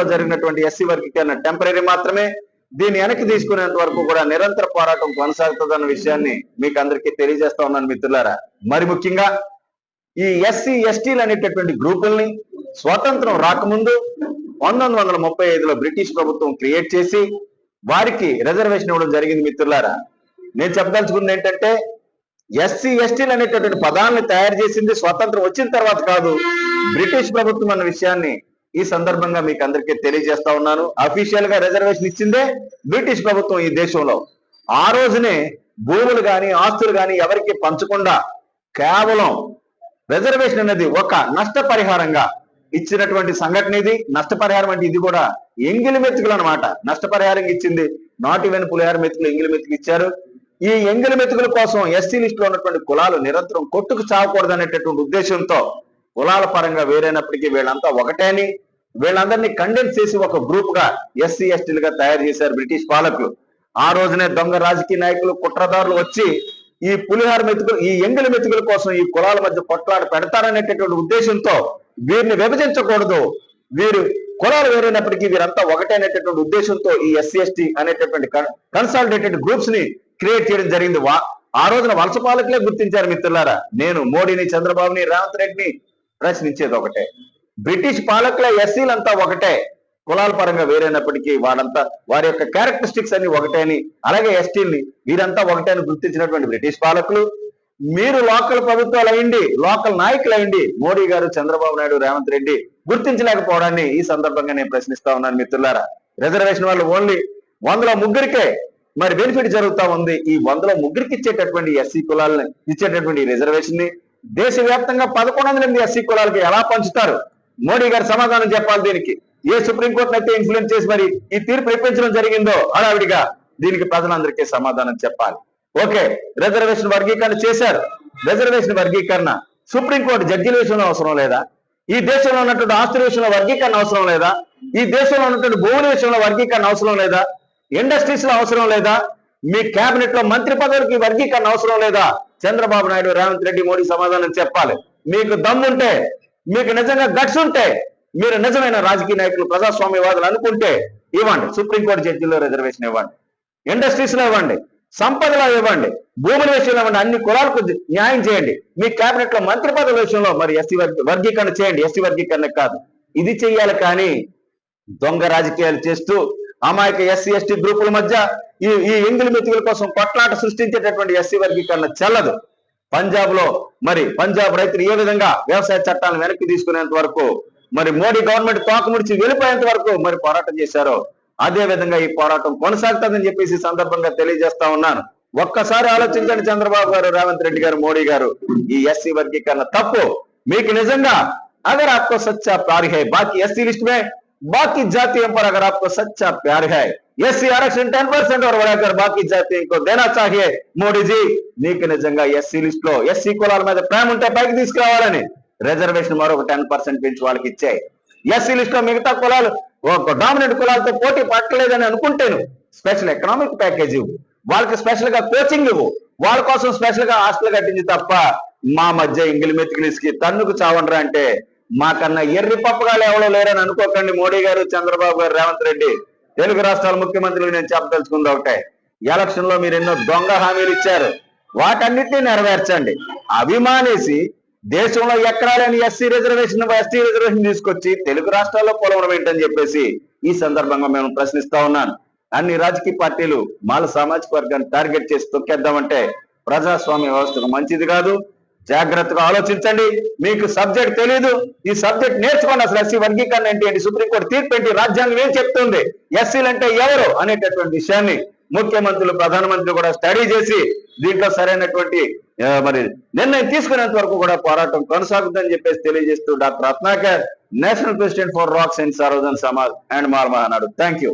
కులాల్లో జరిగినటువంటి ఎస్సీ వర్గీకరణ టెంపరీ మాత్రమే. దీన్ని వెనక్కి తీసుకునేంత వరకు కూడా నిరంతర పోరాటం కొనసాగుతుందన్న విషయాన్ని మీకు అందరికీ తెలియజేస్తా ఉన్నాను మిత్రులారా. మరి ముఖ్యంగా ఈ ఎస్సీ ఎస్టీలు అనేటటువంటి గ్రూపుల్ని స్వాతంత్రం రాకముందు పంతొమ్మిది వందల ముప్పై ఐదులో బ్రిటిష్ ప్రభుత్వం క్రియేట్ చేసి వారికి రిజర్వేషన్ ఇవ్వడం జరిగింది మిత్రులారా. నేను చెప్పదలుచుకుంది ఏంటంటే ఎస్సీ ఎస్టీలు అనేటటువంటి పదాలను తయారు చేసింది స్వాతంత్రం వచ్చిన తర్వాత కాదు బ్రిటిష్ ప్రభుత్వం అన్న విషయాన్ని ఈ సందర్భంగా మీకు అందరికీ తెలియజేస్తా ఉన్నాను. అఫీషియల్గా రిజర్వేషన్ ఇచ్చిందే బ్రిటిష్ ప్రభుత్వం ఈ దేశంలో. ఆ రోజునే భూములు గాని ఆస్తులు గాని ఎవరికి పంచకుండా కేవలం రిజర్వేషన్ అనేది ఒక నష్టపరిహారంగా ఇచ్చినటువంటి సంఘటన ఇది. నష్టపరిహారం అంటే ఇది కూడా ఎంగిలి మెతుకులు అనమాట నష్టపరిహారం ఇచ్చింది నాట్ ఈవెన్ పులిహార మెతుకులు ఎంగిలి మెతుకులు ఇచ్చారు. ఈ ఎంగిలి మెతుకుల కోసం ఎస్సీ లిస్ట్లో ఉన్నటువంటి కులాలు నిరంతరం కొట్టుకు చావకూడదు అనేటటువంటి ఉద్దేశంతో కులాల పరంగా వేరైనప్పటికీ వీళ్ళంతా ఒకటే అని వీళ్ళందరినీ కండెన్స్ చేసి ఒక గ్రూప్గా ఎస్సీ ఎస్టీలుగా తయారు చేశారు బ్రిటిష్ పాలకులు. ఆ రోజునే దొంగ రాజకీయ నాయకులు కుట్రదారులు వచ్చి ఈ పులిహార మెతుకులు ఈ ఎంగిలి మెతుకుల కోసం ఈ కులాల మధ్య కొట్లాట పెడతారనేటటువంటి ఉద్దేశంతో వీరిని విభజించకూడదు. వీరు కులాలు వేరైనప్పటికీ వీరంతా ఒకటే అనేటటువంటి ఉద్దేశంతో ఈ ఎస్సీ ఎస్టీ అనేటటువంటి కన్సాలిడేటెడ్ గ్రూప్స్ని క్రియేట్ చేయడం జరిగింది. వా- ఆ రోజున వలస పాలకులే గుర్తించారు మిత్రులారా. నేను మోడీని చంద్రబాబుని రేవంత్ రెడ్డిని ప్రశ్నించేది ఒకటే. బ్రిటిష్ పాలకుల ఎస్సీలంతా ఒకటే. కులాల పరంగా వేరైనప్పటికీ వాడంతా వారి యొక్క క్యారెక్టరిస్టిక్స్ అన్ని ఒకటే అని అలాగే ఎస్టీల్ని వీరంతా ఒకటే అని గుర్తించినటువంటి బ్రిటిష్ పాలకులు. మీరు లోకల్ ప్రభుత్వాలు అయింది లోకల్ నాయకులు అయింది మోడీ గారు చంద్రబాబు నాయుడు రేవంత్ రెడ్డి గుర్తించలేకపోవడాన్ని ఈ సందర్భంగా నేను ప్రశ్నిస్తా ఉన్నాను మిత్రులారా. రిజర్వేషన్ వాళ్ళు ఓన్లీ వందల ముగ్గురికే మరి బెనిఫిట్ జరుగుతా ఉంది. ఈ వందల ముగ్గురికి ఇచ్చేటటువంటి ఎస్సీ కులాలని ఇచ్చేటటువంటి రిజర్వేషన్ని దేశవ్యాప్తంగా పదకొండు వందల ఎనిమిది ఎస్సీ కులాలకి ఎలా పంచుతారు? మోడీ గారు సమాధానం చెప్పాలి దీనికి. ఏ సుప్రీంకోర్టు అయితే ఇన్ఫ్లుయెన్స్ చేసి మరి ఈ తీర్పు ఇప్పించడం జరిగిందో హడావిడిగా దీనికి ప్రజలందరికీ సమాధానం చెప్పాలి. ఓకే రిజర్వేషన్ వర్గీకరణ చేశారు. రిజర్వేషన్ వర్గీకరణ సుప్రీంకోర్టు జడ్జిల విషయంలో అవసరం లేదా? ఈ దేశంలో ఉన్నటువంటి ఆస్తుల విషయంలో వర్గీకరణ అవసరం లేదా? ఈ దేశంలో ఉన్నటువంటి భూముల విషయంలో వర్గీకరణ అవసరం లేదా? ఇండస్ట్రీస్లో అవసరం లేదా? మీ కేబినెట్లో మంత్రి పదవికి వర్గీకరణ అవసరం లేదా? చంద్రబాబు నాయుడు రేవంత్ రెడ్డి మోడీ సమాధానం చెప్పాలి. మీకు దమ్ముంటే మీకు నిజంగా గట్స్ ఉంటే మీరు నిజమైన రాజకీయ నాయకులు ప్రజాస్వామ్యవాదులు అనుకుంటే ఇవ్వండి. సుప్రీంకోర్టు జడ్జిలో రిజర్వేషన్ ఇవ్వండి. ఇండస్ట్రీస్లో ఇవ్వండి. సంపదలో ఇవ్వండి. భూముల విషయంలో ఇవ్వండి. అన్ని కులాలకు న్యాయం చేయండి. మీ కేబినెట్లో మంత్రి పదవుల విషయంలో మరి ఎస్సీ వర్గీకరణ చేయండి. ఎస్సీ వర్గీకరణ కాదు. ఇది చెయ్యాలి కానీ దొంగ రాజకీయాలు చేస్తూ అమాయక ఎస్సీ ఎస్టీ గ్రూపుల మధ్య ఈ ఈ ఎంగిలి మెతుకుల కోసం కొట్లాట సృష్టించేటటువంటి ఎస్సీ వర్గీకరణ చెల్లదు. పంజాబ్లో మరి పంజాబ్ రైతులు ఏ విధంగా వ్యవసాయ చట్టాలను వెనక్కి తీసుకునేంత వరకు మరి మోడీ గవర్నమెంట్ తోకముడిచి వెళ్ళిపోయేంత వరకు మరి పోరాటం చేశారు అదే విధంగా ఈ పోరాటం కొనసాగుతుందని చెప్పేసి సందర్భంగా తెలియజేస్తా ఉన్నాను. ఒక్కసారి ఆలోచించండి చంద్రబాబు గారు రేవంత్ రెడ్డి గారు మోడీ గారు ఈ ఎస్సీ వర్గీకరణ తప్పు. మీకు నిజంగా అగర్ ఆత్మ సత్య పారిహై బాకీ ఎస్సీ లిస్ట్ మే बाकी जातियों पर अगर आपको सच्चा प्यार है एससी आरक्षण टेन परसेंट और बढ़ाकर बाकी जातियों को देना चाहिए మోడీ జీ నీకు నిజంగా ఎస్సీ లిస్ట్ లో ఎస్సీ కులాల మీద ప్రేమ ఉంటే పైకి తీసుకురావాలని రిజర్వేషన్ మరొక టెన్ పర్సెంట్ పెంచి వాళ్ళకి ఇచ్చాయి ఎస్సీ లిస్ట్ లో మిగతా కులాలు ఒక డామినెంట్ కులాలతో పోటీ పట్టలేదని అనుకుంటేను స్పెషల్ ఎకనామిక్ ప్యాకేజ్ ఇవ్వు వాళ్ళకి స్పెషల్ గా కోచింగ్ ఇవ్వు వాళ్ళ కోసం స్పెషల్ గా హాస్టల్ కట్టించి తప్ప మా మధ్య ఇంగిలి మెతికిలిసికి తన్నుకు చావండ్రా అంటే మాకన్నా ఎర్రి పప్పగాలు ఎవరో లేరని అనుకోకండి. మోడీ గారు చంద్రబాబు గారు రేవంత్ రెడ్డి. తెలుగు రాష్ట్రాల ముఖ్యమంత్రులు నేను చెప్పదలుచుకుంది ఒకటే. ఎలక్షన్లో మీరు ఎన్నో దొంగ హామీలు ఇచ్చారు. వాటన్నిటిని నెరవేర్చండి. అభిమానేసి దేశంలో ఎక్కడా లేని ఎస్సీ రిజర్వేషన్ ఎస్టీ రిజర్వేషన్ తీసుకొచ్చి తెలుగు రాష్ట్రాల్లో పొలవడం ఏంటని చెప్పేసి ఈ సందర్భంగా మేము ప్రశ్నిస్తా ఉన్నాను. అన్ని రాజకీయ పార్టీలు మాల సామాజిక వర్గాన్ని టార్గెట్ చేసి తొక్కేద్దామంటే ప్రజాస్వామ్య వ్యవస్థకు మంచిది కాదు. జాగ్రత్తగా ఆలోచించండి. మీకు సబ్జెక్ట్ తెలియదు ఈ సబ్జెక్ట్ నేర్చుకోండి అసలు ఎస్సీ వర్గీకరణ ఏంటి ఏంటి? సుప్రీంకోర్టు తీర్పు ఏంటి? రాజ్యాంగం ఏం చెప్తుంది? ఎస్సీలు అంటే ఎవరు? అనేటటువంటి విషయాన్ని ముఖ్యమంత్రులు ప్రధానమంత్రి కూడా స్టడీ చేసి దీంట్లో సరైనటువంటి మరి నిర్ణయం తీసుకునేంత వరకు కూడా పోరాటం కొనసాగుతుందని చెప్పేసి తెలియజేస్తూ doctor Ratnakar national president for rocks and సరోజన్ Samaj and Mal Mahanadu. Thank you